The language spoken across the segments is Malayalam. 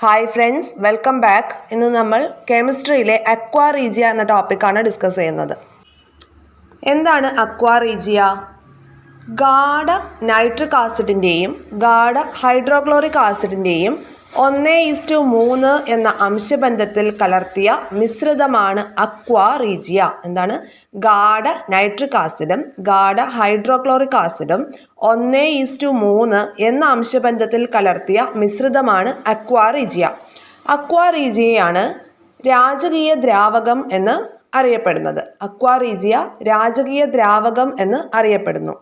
ഹായ് ഫ്രണ്ട്സ് വെൽക്കം ബാക്ക് ഇന്ന് നമ്മൾ കെമിസ്ട്രിയിലെ അക്വാറീജിയ എന്ന ടോപ്പിക്കാണ് ഡിസ്കസ് ചെയ്യുന്നത്. എന്താണ് അക്വാറീജിയ ഗാഢ നൈട്രിക് ആസിഡിന്റെയും ഗാഢ ഹൈഡ്രോക്ലോറിക് ആസിഡിന്റെയും ഒന്ന് ഈസ്റ്റു മൂന്ന് എന്ന അംശബന്ധത്തിൽ കലർത്തിയ മിശ്രിതമാണ് അക്വാ റീജിയ. എന്താണ്? ഗാഢ നൈട്രിക് ആസിഡും ഗാഢ ഹൈഡ്രോക്ലോറിക് ആസിഡും ഒന്ന് ഈസ്റ്റു മൂന്ന് എന്ന അംശബന്ധത്തിൽ കലർത്തിയ മിശ്രിതമാണ് അക്വാ റീജിയ. അക്വാ റീജിയയാണ് രാജകീയ ദ്രാവകം എന്ന് അറിയപ്പെടുന്നത്. അക്വാ റീജിയ രാജകീയ ദ്രാവകം എന്ന് അറിയപ്പെടുന്നു.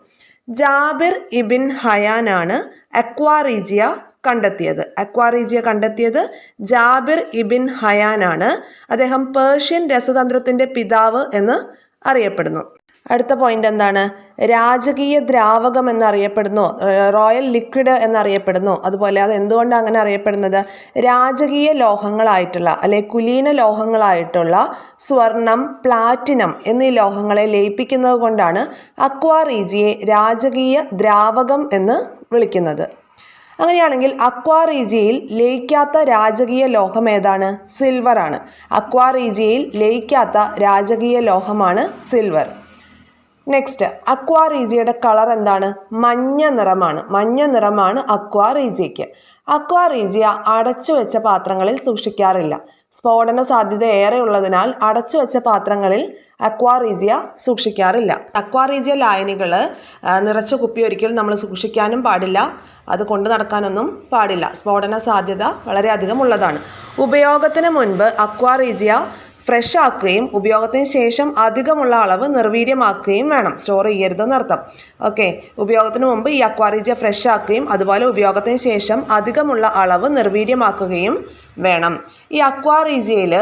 ജാബിർ ഇബിൻ ഹയാനാണ് അക്വാറീജിയ കണ്ടെത്തിയത്. അക്വാറീജിയ കണ്ടെത്തിയത് ജാബിർ ഇബിൻ ഹയാനാണ്. അദ്ദേഹം പേർഷ്യൻ രസതന്ത്രത്തിന്റെ പിതാവ് എന്ന് അറിയപ്പെടുന്നു. അടുത്ത പോയിന്റ് എന്താണ്? രാജകീയ ദ്രാവകം എന്നറിയപ്പെടുന്നു. റോയൽ ലിക്വിഡ് എന്നറിയപ്പെടുന്നു. അതുപോലെ അത് എന്തുകൊണ്ടാണ് അങ്ങനെ അറിയപ്പെടുന്നത്? രാജകീയ ലോഹങ്ങളായിട്ടുള്ള അല്ലെ കുലീന ലോഹങ്ങളായിട്ടുള്ള സ്വർണം പ്ലാറ്റിനം എന്നീ ലോഹങ്ങളെ ലയിപ്പിക്കുന്നത് കൊണ്ടാണ് അക്വാറീജിയെ രാജകീയ ദ്രാവകം എന്ന് വിളിക്കുന്നത്. അങ്ങനെയാണെങ്കിൽ അക്വാറീജിയയിൽ ലയിക്കാത്ത രാജകീയ ലോഹം ഏതാണ്? സിൽവർ ആണ്. അക്വാറീജിയയിൽ ലയിക്കാത്ത രാജകീയ ലോഹമാണ് സിൽവർ നെക്സ്റ്റ് അക്വാറീജിയയുടെ കളർ എന്താണ്? മഞ്ഞ നിറമാണ്. മഞ്ഞ നിറമാണ് അക്വാറീജിയയ്ക്ക്. അക്വാറീജിയ അടച്ചു വെച്ച പാത്രങ്ങളിൽ സൂക്ഷിക്കാറില്ല. സ്ഫോടന സാധ്യത ഏറെ ഉള്ളതിനാൽ അടച്ചു വെച്ച പാത്രങ്ങളിൽ അക്വാറീജിയ സൂക്ഷിക്കാറില്ല. അക്വാറീജിയ ലായനികൾ നിറച്ച കുപ്പി ഒരിക്കലും നമ്മൾ സൂക്ഷിക്കാനും പാടില്ല. അത് കൊണ്ടു നടക്കാനൊന്നും പാടില്ല. സ്ഫോടന സാധ്യത വളരെയധികം ഉള്ളതാണ്. ഉപയോഗത്തിന് മുൻപ് അക്വാറീജിയ ഫ്രഷ് ആക്കുകയും ഉപയോഗത്തിന് ശേഷം അധികമുള്ള അളവ് നിർവീര്യമാക്കുകയും വേണം. സ്റ്റോർ ചെയ്യരുതെന്നർത്ഥം ഓക്കെ. ഉപയോഗത്തിന് മുമ്പ് ഈ അക്വാറിജ ഫ്രഷ് ആക്കുകയും അതുപോലെ ഉപയോഗത്തിന് ശേഷം അധികമുള്ള അളവ് നിർവീര്യമാക്കുകയും വേണം. ഈ അക്വാറീജിയയിൽ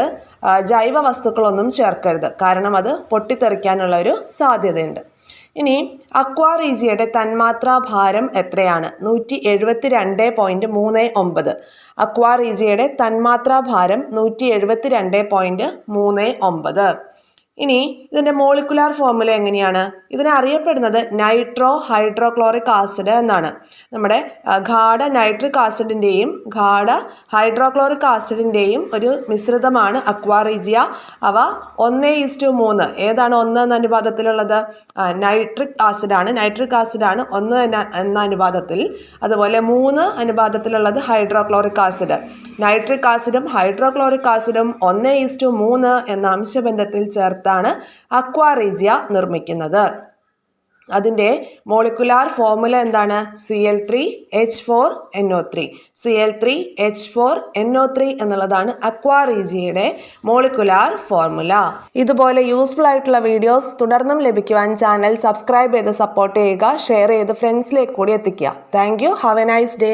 ജൈവ വസ്തുക്കളൊന്നും ചേർക്കരുത്. കാരണം അത് പൊട്ടിത്തെറിക്കാനുള്ള ഒരു സാധ്യതയുണ്ട്. ഇനി അക്വാറീസിയയുടെ തന്മാത്രാ ഭാരം എത്രയാണ്? നൂറ്റി എഴുപത്തി രണ്ട് പോയിന്റ് മൂന്ന് ഒമ്പത്. അക്വാറീസിയയുടെ തന്മാത്രാ ഭാരം നൂറ്റി എഴുപത്തി രണ്ട് പോയിന്റ് മൂന്ന് ഒമ്പത്. ഇനി ഇതിന്റെ മോളിക്കുലാർ ഫോർമുല എങ്ങനെയാണ്? ഇതിനെ അറിയപ്പെടുന്നത് നൈട്രോ ഹൈഡ്രോക്ലോറിക് ആസിഡ് എന്നാണ്. നമ്മുടെ ഗാഢ നൈട്രിക് ആസിഡിന്റെയും ഗാഢ ഹൈഡ്രോക്ലോറിക് ആസിഡിന്റെയും ഒരു മിശ്രിതമാണ് അക്വാറീജിയ. അവ ഒന്ന് ഈസ്റ്റു മൂന്ന്. ഏതാണ് ഒന്ന് എന്ന അനുപാതത്തിലുള്ളത്? നൈട്രിക് ആസിഡാണ്. നൈട്രിക് ആസിഡാണ് ഒന്ന് എന്ന അനുപാതത്തിൽ. അതുപോലെ മൂന്ന് അനുപാതത്തിലുള്ളത് ഹൈഡ്രോക്ലോറിക് ആസിഡ്. നൈട്രിക് ആസിഡും ഹൈഡ്രോക്ലോറിക് ആസിഡും ഒന്ന് ഈസ്റ്റു മൂന്ന് എന്ന അംശബന്ധത്തിൽ ചേർത്താണ് അക്വാറീജിയ നിർമ്മിക്കുന്നത്. അതിന്റെ മോളിക്കുലാർ ഫോർമുല എന്താണ്? C L three H four N O three C L three H four N O three എന്നുള്ളതാണ് അക്വാറീജിയുടെ മോളിക്കുലാർ ഫോർമുല. ഇതുപോലെ യൂസ്ഫുൾ ആയിട്ടുള്ള വീഡിയോസ് തുടർന്നും ലഭിക്കുവാൻ ചാനൽ സബ്സ്ക്രൈബ് ചെയ്ത് സപ്പോർട്ട് ചെയ്യുക ഷെയർ ചെയ്ത് ഫ്രണ്ട്സിലേക്ക് കൂടി എത്തിക്കുക. Thank you have a nice day